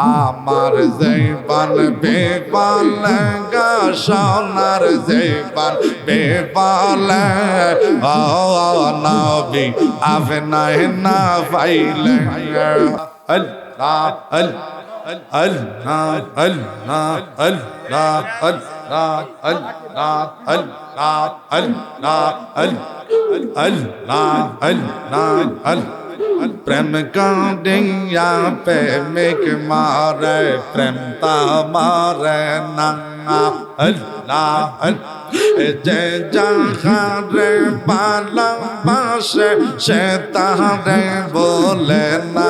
আমার জৈবান বেবাল সোনার জৈবান বেবাল নবী আফনায় না পাইলে হল না হল হল না হল না হল না হল না হল না হল না হল না হল হল না হল না হল প্রেম কাঁদিয়া প্রেমিক মারে, প্রেম তা মারে না। আল্লাহ যে যাহারে ভালোবাসে, সে তাহারে বলে না।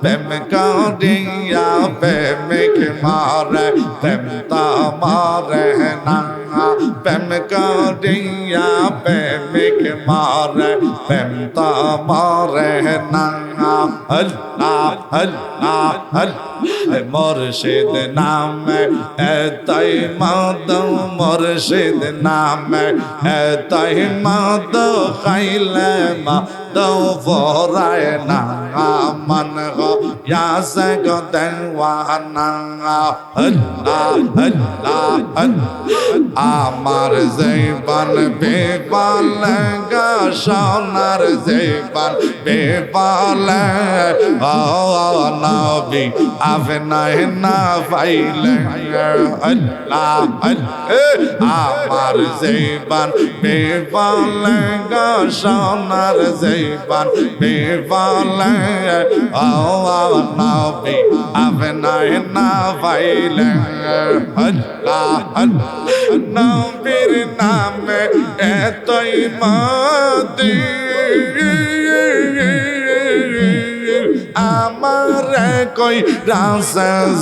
প্রেম কাঁদিয়া প্রেমিক মারে, প্রেম তা মারে না। প্রেম কাঁদিয়া প্রেমিক মারে প্রেম তা মারে না আল্লাহ আল্লাহ আল্লাহ মুর্শিদ নামে এতাই মদ মুর্শিদ নামে এতাই মদ খাইলে মদ ফরায় না মন গো ইয়াসে গো দেওয়ানা আল্লাহ আল্লাহ আমার জীবন বেপাল গা সোনার জীবন বেপাল নবী আপনি না পাইলে আল্লাহ আমার জীবন বেপাল গা সোনার জীবন বেপাল ও নবী আপনি না পাইলে আল্লাহ নবীর নামে এতই মাদি আমার কই রাস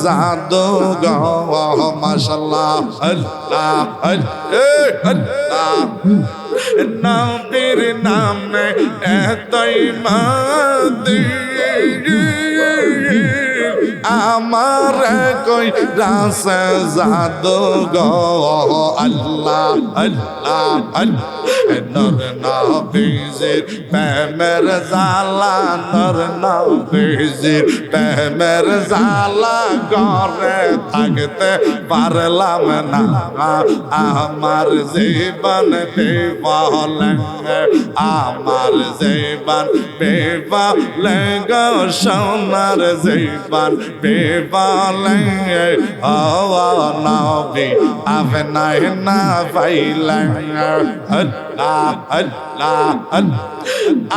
জাদু গো মাশাল্লাহ আল্লাহ আল্লাহ নবীর নামে এতই মাদি আমার কই রাস জাদু গো, আল্লাহ আল্লাহ নর নবীজির প্রেমের জালা নর নবীজির প্রেমের জালা ঘরে থাকতে পারলাম না। আমার জীবন বেবল আমার জীবন বেবল গো, সোনার জীবন বেবল ও নবী আপনি না পাইলেন আল্লাহ আল্লাহ আল্লাহ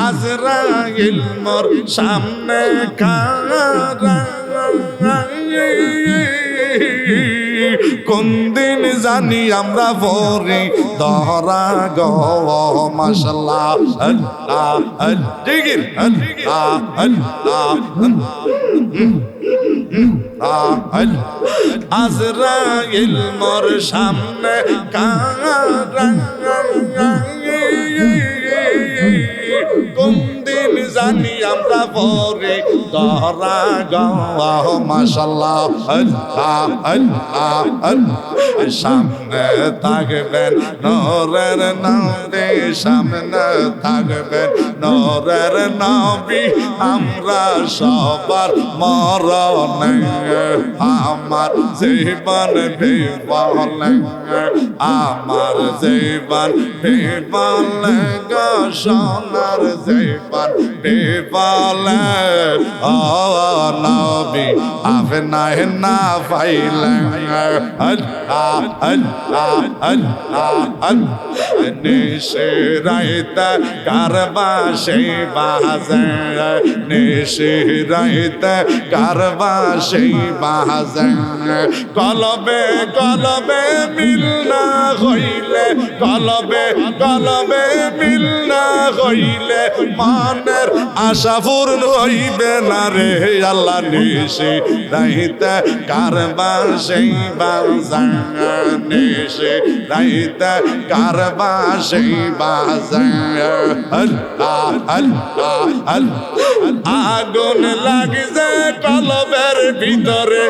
আজরাইল মোর সামনে খারা কোন দিন জানি আমরা পরে দহরা গো, মাশাল্লাহ। আল্লাহ আল্লাহ আল্লাহ আল্লাহ আজরাইল মোর সামনে কারা জানি আমরা পরে ধরা গাও মাশাল্লাহ আল্লাহ আল্লাহ আল্লাহ। সামনে থাকবেন নরের নবী। সামনে থাকবেন নরের নবী। আমরা সবার মরণে, আমার জীবন বিবল আমার জীবন বিবল গো, সোনার জীবন বিবল ও নবী আপনি না পাইলেন আল্লাহ আল্লাহ আল্লাহ আল্লাহ নিশে রাইতা কারবা সেই বাজে। নিশে রাইতা কারবা সেই বাজে। কলবে কলবে মিল না হইলে, কলবে কলবে মিল না হইলে, মানের আশা পূর্ণ হইবে না রে, আল্লাহ নিশে রাইতে কারবার সেই বাজা নিশে রাইতে কারবার সেই বাজা আল্লাহ আল্লাহ আল্লাহ আগুন লাগছে কলবের ভিতরে,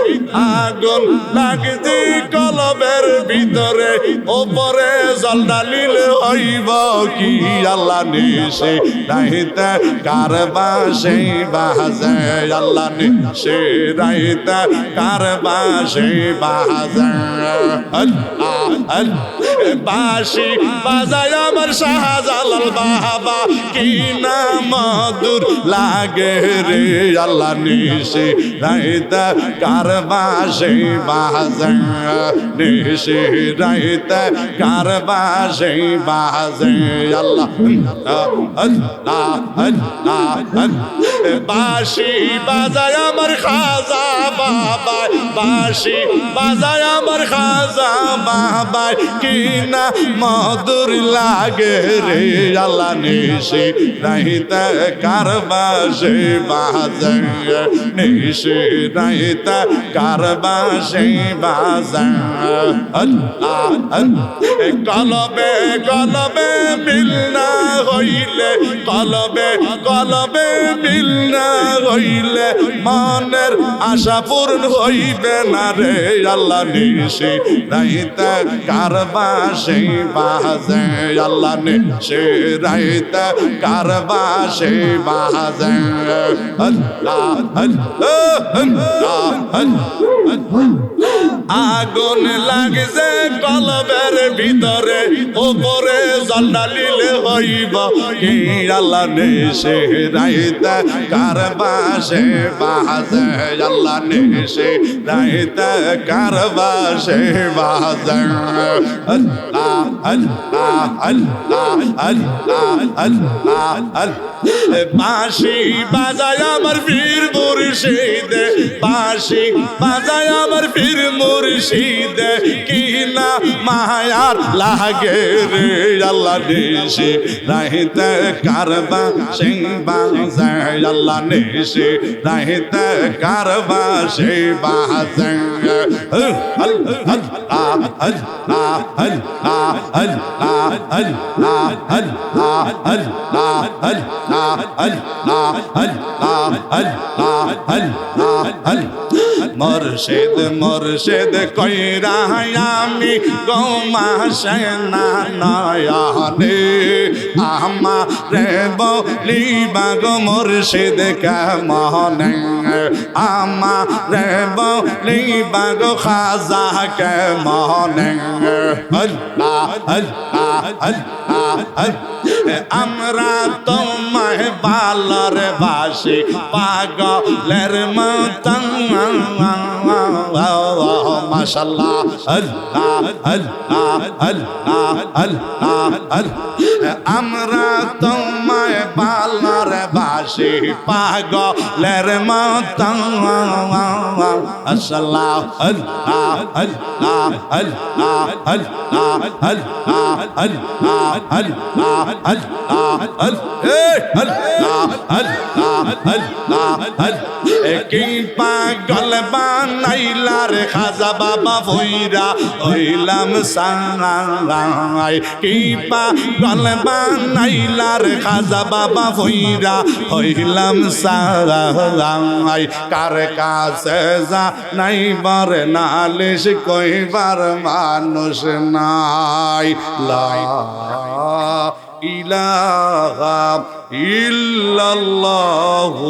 আগুন লাগছে কলবের ভিতরে, ওপরে জল ডালিলে হইব কি? আল্লাহ নিশে রাইতে কারবা কারবাসে বাহাজে আল্লাহ সে রাইতা কারবাসে বাহাজে আল্লাহ বাসি বাজায় আমার শাহজালাল বাহাবা, কি না মধুর লাগে রে, আল্লাহ নিশে রাইতা কারবাসে বাহাজে নিশে রাইতা কারবাসে বাহাজে আল্লাহ আল্লাহ আল্লাহ। বাসি বাজায় আমার খাজা বাবা বাসি বাজায় আমার খাজা বাবা কি না মধুর লাগে রে আল্লাহ নিশে রাইতে কারবা সে বাজে নিশে রাইতে কারবা সে বাজে আল্লাহ আল্লাহ কলবে কলবে মিল না হইলে কলবে কলবে মিল না হইলে মনের আশা পূর্ণ হইবে না রে। আল্লাহ নিশে রাইতে কারবা সেই বাজে। আল্লাহ নিশে রাইতে কারবা সেই বাজে। আল্লাহ আল্লাহ আল্লাহ আল্লাহ। আগুন লাগছে কলবের ভিতরে ওপরে জন্ডালিলে হইব। আল্লাহ নেশে রাইতে কারবাসে বাজে আল্লাহ নেশে রাইতে কারবাসে বাজে আল্লাহ আল্লাহ আল্লাহ আল্লাহ আল্লাহ আল্লাহ বাঁশি বাজায় আমার বীর মুর্শিদ, বাঁশি বাজায় আমার বীর কি না মায়ার লাগে রে আল্লাহ নেশে। রাহিতে কারবা সিং বাজায় আল্লাহ নেশে। রাহিতে কারবা সে বাজায় আল্লাহ মর্শেদ মর্শেদ কইরা আমি গৌমা সেনা নয়নে আমারে বলি বাগ মর্শেদ কেমন? আমারে বলি বাগ খাজা কেমন? আল্লাহ আল্লাহ আল্লাহ আমরা তোমায় বালার বাসে, পাগলের মতন। মাশাল্লাহ আল্লাহ আল্লাহ আল্লাহ আল্লাহ আল্লাহ আমরা তোমায় পালার বাসি পাগলের মতন। আল্লাহ আল্লাহ আল্লাহ আল্লাহ আল্লাহ আল্লাহ আল্লাহ আল্লাহ আল্লাহ আল্লাহ আল্লাহ আল্লাহ আল্লাহ পাগল বানাইলা খাজা বাবা ভৈরা হইলাম সাঙ্গাই কি পাগল বানাইলার খাজা বাবা ভৈরা হইলাম সাঙ্গাই কার কাছে যা নাই বার নালিশ কইবার মানুষ নাই। লা ইলাহা ইল্লাল্লাহু